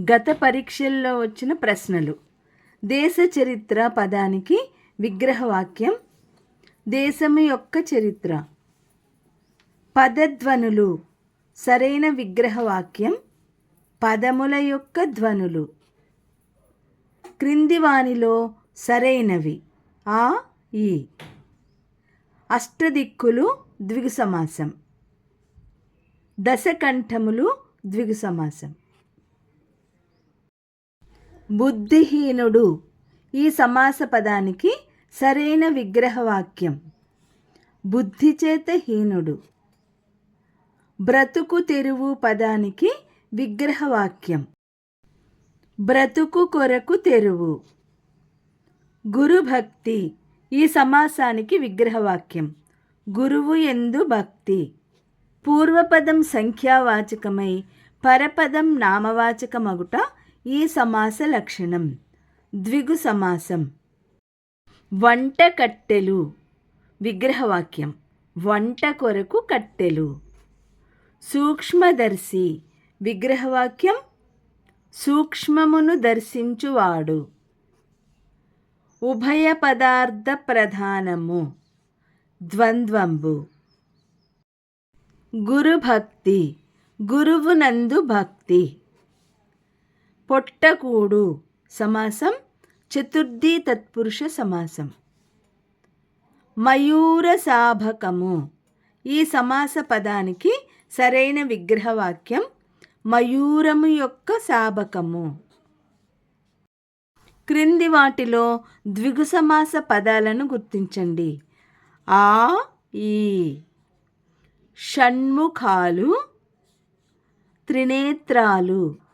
గత పరీక్షల్లో వచ్చిన ప్రశ్నలు. దేశ చరిత్ర పదానికి విగ్రహవాక్యం దేశము యొక్క చరిత్ర. పదధ్వనులు సరైన విగ్రహవాక్యం పదముల యొక్క ధ్వనులు. క్రింది వానిలో సరైనవి. ఆ ఈ. అష్టదిక్కులు ద్విగు సమాసం దశకంఠములు ద్విగు సమాసం బుద్ధిహీనుడు. ఈ సమాస పదానికి సరైన విగ్రహవాక్యం. బుద్ధి చేత హీనుడు బ్రతుకు తెరువు పదానికి విగ్రహవాక్యం. బ్రతుకు కొరకు తెరువు. గురుభక్తి. ఈ సమాసానికి విగ్రహవాక్యం. గురువు ఎందు భక్తి. పూర్వపదం సంఖ్యావాచకమై పరపదం నామవాచకమగుట ఈ సమాస లక్షణం. ద్విగు సమాసం. వంట కట్టెలు. విగ్రహవాక్యం. వంట కొరకు కట్టెలు. సూక్ష్మదర్శి. విగ్రహవాక్యం. సూక్ష్మమును దర్శించువాడు. ఉభయ పదార్థ ప్రధానము. ద్వంద్వంబు. గురుభక్తి. గురువునందు భక్తి. పొట్టకూడు సమాసం చతుర్థి తత్పురుష సమాసం. మయూర సాభకము ఈ సమాస పదానికి సరైన విగ్రహవాక్యం మయూరము యొక్క సాభకము. క్రింది వాటిలో ద్విగు సమాస పదాలను గుర్తించండి. ఆ ఈ. షణ్ముఖాలు త్రినేత్రాలు.